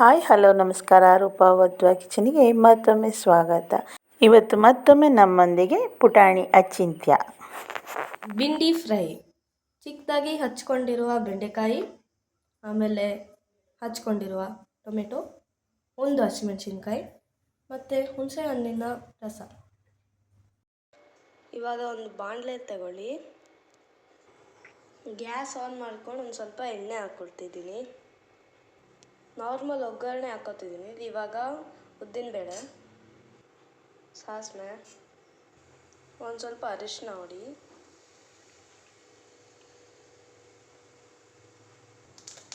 Hi, hello, ನಮಸ್ಕಾರ. ರೂಪಾ ವದ್ವಾ ಕಿಚನಿಗೆ ಮತ್ತೊಮ್ಮೆ ಸ್ವಾಗತ. ಇವತ್ತು ಮತ್ತೊಮ್ಮೆ ನಮ್ಮೊಂದಿಗೆ ಪುಟಾಣಿ ಅಚಿಂತ್ಯ. ಬಿಂಡಿ ಫ್ರೈ. ಚಿಕ್ಕದಾಗಿ ಹಚ್ಕೊಂಡಿರುವ ಬೆಂಡೆಕಾಯಿ, ಆಮೇಲೆ ಹಚ್ಕೊಂಡಿರುವ ಟೊಮೆಟೊ, ಒಂದು ಹಸಿಮೆಣಸಿನ್ಕಾಯಿ, ಮತ್ತು ಹುಣಸೆ ಹಣ್ಣಿನ ರಸ. ಇವಾಗ ಒಂದು ಬಾಣಲೆ ತಗೊಳ್ಳಿ. ಗ್ಯಾಸ್ ಆನ್ ಮಾಡ್ಕೊಂಡು ಒಂದು ಸ್ವಲ್ಪ ಎಣ್ಣೆ ಹಾಕ್ಕೊಳ್ತಿದ್ದೀನಿ ನಾರ್ಮಲ್ ಒಗ್ಗರಣೆ ಹಾಕೋತಿದ್ದೀನಿ. ಇವಾಗ ಉದ್ದಿನಬೇಳೆ ಸಾಸಿವೆ, ಒಂದು ಸ್ವಲ್ಪ ಅರಿಶಿನ ಹೊಡಿ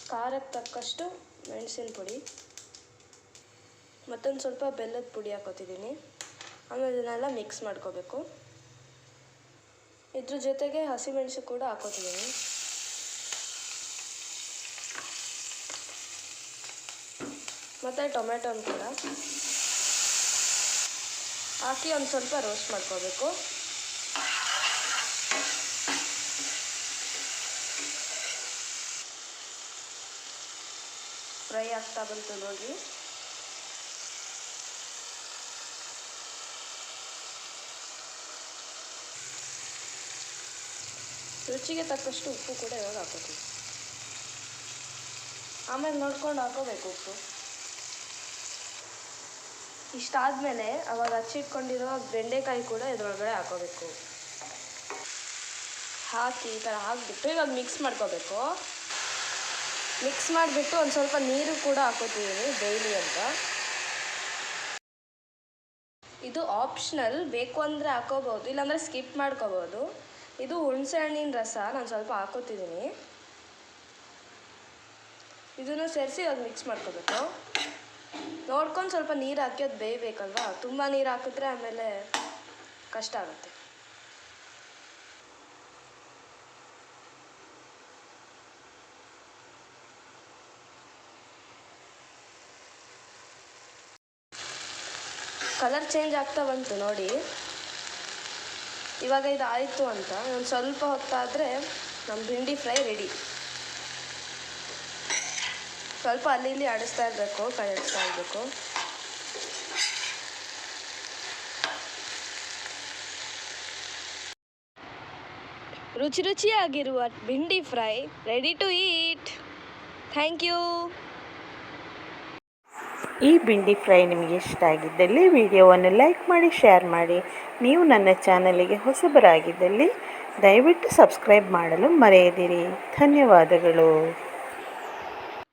ಖಾರಕ್ಕೆ ತಕ್ಕಷ್ಟು ಮೆಣಸಿನ ಪುಡಿ, ಮತ್ತೊಂದು ಸ್ವಲ್ಪ ಬೆಲ್ಲದ ಪುಡಿ ಹಾಕೋತಿದ್ದೀನಿ. ಆಮೇಲೆ ಇದನ್ನೆಲ್ಲ ಮಿಕ್ಸ್ ಮಾಡ್ಕೋಬೇಕು. ಇದ್ರ ಜೊತೆಗೆ ಹಸಿಮೆಣಸು ಕೂಡ ಹಾಕೋತಿದ್ದೀನಿ. ಮತ್ತು ಟೊಮೆಟೊನ ಕೂಡ. ಹಾಕಿ ಒಂದು ಸ್ವಲ್ಪ ರೋಸ್ಟ್ ಮಾಡ್ಕೋಬೇಕು. ಫ್ರೈ ಆಗ್ತಾ ಬಂತು ನೋಡಿ. ರುಚಿಗೆ ತಕ್ಕಷ್ಟು ಉಪ್ಪು ಕೂಡ ಇವಾಗ ಹಾಕೋತೀವಿ. ಆಮೇಲೆ ನೋಡ್ಕೊಂಡು ಹಾಕೋಬೇಕು ಉಪ್ಪು. ಇಷ್ಟಾದಮೇಲೆ ಅವಾಗ ಹಚ್ಚಿಟ್ಕೊಂಡಿರೋ ಬೆಂಡೆಕಾಯಿ ಕೂಡ ಇದ್ರೊಳಗಡೆ ಹಾಕೋಬೇಕು. ಹಾಕಿ ಈ ಥರ ಹಾಕಿಬಿಟ್ಟು ಇವಾಗ ಮಿಕ್ಸ್ ಮಾಡ್ಕೋಬೇಕು. ಮಿಕ್ಸ್ ಮಾಡಿಬಿಟ್ಟು ಒಂದು ಸ್ವಲ್ಪ ನೀರು ಕೂಡ ಹಾಕೋತೀವಿ ಡೈಲಿ ಅಂತ. ಇದು ಆಪ್ಷನಲ್ ಬೇಕು ಅಂದರೆ ಹಾಕೋಬೋದು ಇಲ್ಲಾಂದರೆ ಸ್ಕಿಪ್ ಮಾಡ್ಕೋಬೋದು ಇದು ಹಣ್ಣಿನ ರಸ, ನಾನು ಸ್ವಲ್ಪ ಹಾಕೋತಿದ್ದೀನಿ. ಇದನ್ನು ಸೇರಿಸಿ ಇವಾಗ ಮಿಕ್ಸ್ ಮಾಡ್ಕೋಬೇಕು. ನೋಡ್ಕೊಂಡು ಸ್ವಲ್ಪ ನೀರು ಹಾಕಿ ಅದು ಬೇಯಬೇಕಲ್ವಾ ತುಂಬ ನೀರು ಹಾಕಿದ್ರೆ ಆಮೇಲೆ ಕಷ್ಟ ಆಗುತ್ತೆ. ಕಲರ್ ಚೇಂಜ್ ಆಗ್ತಾ ಬಂತು ನೋಡಿ. ಇವಾಗ ಇದು ಆಯಿತು ಅಂತ. ಒಂದು ಸ್ವಲ್ಪ ಹೊತ್ತಾದರೆ ನಮ್ಮ ಭಿಂಡಿ ಫ್ರೈ ರೆಡಿ ಸ್ವಲ್ಪ ಅಲ್ಲಿ ಇಲ್ಲಿ ಆಡಿಸ್ತಾ ಇರಬೇಕು ಕಳಿಸ್ತಾ ಇರಬೇಕು. ರುಚಿ ರುಚಿಯಾಗಿರುವ bhindi fry ready to eat thank you ಈ ಬಿಂಡಿ ಫ್ರೈ ನಿಮಗೆ ಇಷ್ಟ ಆಗಿದ್ದಲ್ಲಿ ವಿಡಿಯೋವನ್ನು ಲೈಕ್ ಮಾಡಿ, ಶೇರ್ ಮಾಡಿ. ನೀವು ನನ್ನ ಚಾನಲಿಗೆ ಹೊಸಬರಾಗಿದ್ದಲ್ಲಿ ದಯವಿಟ್ಟು ಸಬ್ಸ್ಕ್ರೈಬ್ ಮಾಡಲು ಮರೆಯದಿರಿ. ಧನ್ಯವಾದಗಳು.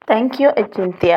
ಥ್ಯಾಂಕ್ ಯು ಅಚಿಂತ್ಯ